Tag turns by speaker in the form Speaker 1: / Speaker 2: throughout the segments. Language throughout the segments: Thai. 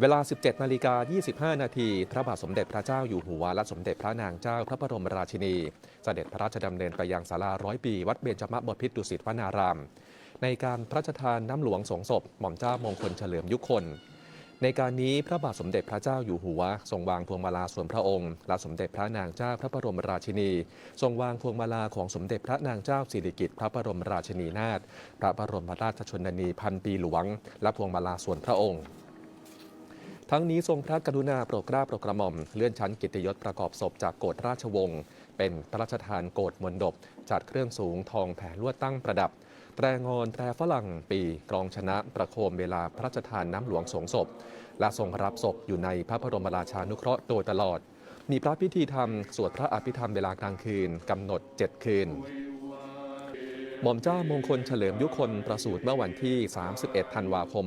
Speaker 1: เวลา 17 นาฬิกา 25 นาที พระบาทสมเด็จพระเจ้าอยู่หัว และสมเด็จพระนางเจ้าพระบรมราชินี เสด็จพระราชดำเนินไปยังศาลาร้อยปี วัดเบญจมบพิตรดุสิตวนาราม ในการพระราชทานน้ำหลวงสงศพ หม่อมเจ้ามงคลเฉลิมยุคคลในการนี้พระบาทสมเด็จพระเจ้าอยู่หัว ทรงวางพวงมาลาส่วนพระองค์ และสมเด็จพระนางเจ้าพระบรมราชินี ทรงวางพวงมาลาของสมเด็จพระนางเจ้าสิริกิติ์พระบรมราชินีนาถ พระบรมราชชนนีพันปีหลวง และพวงมาลาส่วนพระองค์ ทั้งนี้ทรงพระกรุณาโปรดเกล้าโปรดกระหม่อมเลื่อนชั้นกิตยศประกอบศพจากโกศราชวงศ์เป็นพระราชทานโกศมนดบจัดเครื่องสูงทองแผ่ลวดตั้งประดับ แตรงอนแตรฝรั่งปีกรองชนะประโคมเวลาพระราชทานน้ำหลวงสงศพ และทรงรับศพอยู่ในพระบรมราชานุเคราะห์โดยตลอด มีพระพิธีธรรม สวดพระอภิธรรมเวลากลางคืนกำหนด 7 คืน หม่อมเจ้ามงคลเฉลิมยุคนประสูติเมื่อวันที่ 31 ธันวาคม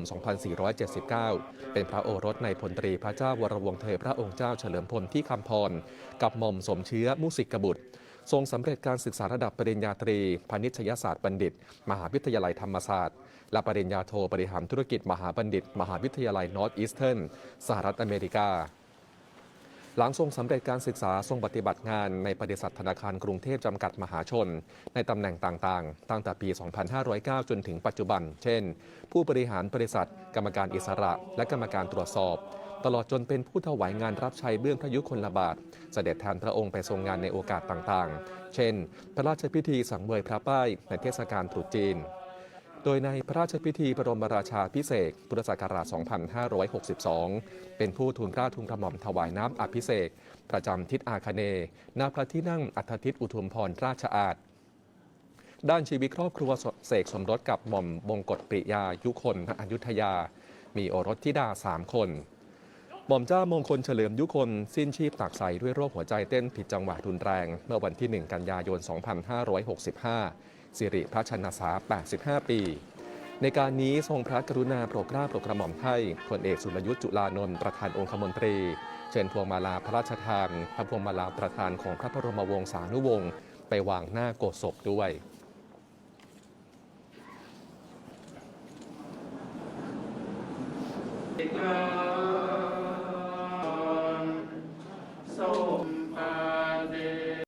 Speaker 1: 2479 เป็นพระโอรสในพลตรีพระเจ้าวรวงศ์เธอพระองค์เจ้าเฉลิมพลที่คำพร กับหม่อมสมเชื้อมุสิกบุตร ทรงสำเร็จการศึกษาระดับปริญญาตรีพาณิชยศาสตร์บัณฑิต มหาวิทยาลัยธรรมศาสตร์ และปริญญาโทบริหารธุรกิจมหาบัณฑิต มหาวิทยาลัยนอร์ทอีสเทิร์นสหรัฐอเมริกา หลังทรงสำเร็จการศึกษาทรงปฏิบัติงานในบริษัทธนาคารกรุงเทพจำกัดมหาชน ในตำแหน่งต่างๆ ตั้งแต่ปี 2509 จนถึงปัจจุบัน เช่น ผู้บริหารบริษัท กรรมการอิสระ และกรรมการตรวจสอบ ตลอดจนเป็นผู้ถวายงานรับใช้เบื้องพระยุคลบาท เสด็จแทนพระองค์ไปทรงงานในโอกาสต่างๆ เช่น พระราชพิธีสังเวยพระป้ายในเทศกาลตรุษจีน โดยในพระราชพิธีบรมราชาพิเศษพุทธศักราช 2562 เป็นผู้ทูลเกล้าทูลกระหม่อมถวายน้ำอภิเษกประจำทิศอาคเนย์ณพระที่นั่งอัฐทิตอุทุมพรราชอาณด้านชีวิตครอบครัวเสกสมรสกับหม่อมบงกฎปริยายุคนอยุธยา มีโอรสธิดาสามคน หม่อมเจ้ามงคลเฉลิมยุคนสิ้นชีพตากใสด้วยโรคหัวใจเต้นผิดจังหวะรุนแรง เมื่อวันที่ 1 กันยายน 2565 สิริพระชนษา 85 ปี ในการนี้ทรงพระกรุณาโปรดเกล้าโปรดกระหม่อมให้พลเอกสุรยุทธ์จุลานนท์ประธานองคมนตรี เชิญพวงมาลาพระราชทานพระพวงมาลาประธานของพระบรมวงศานุวงศ์ไปวางหน้าโกศพด้วย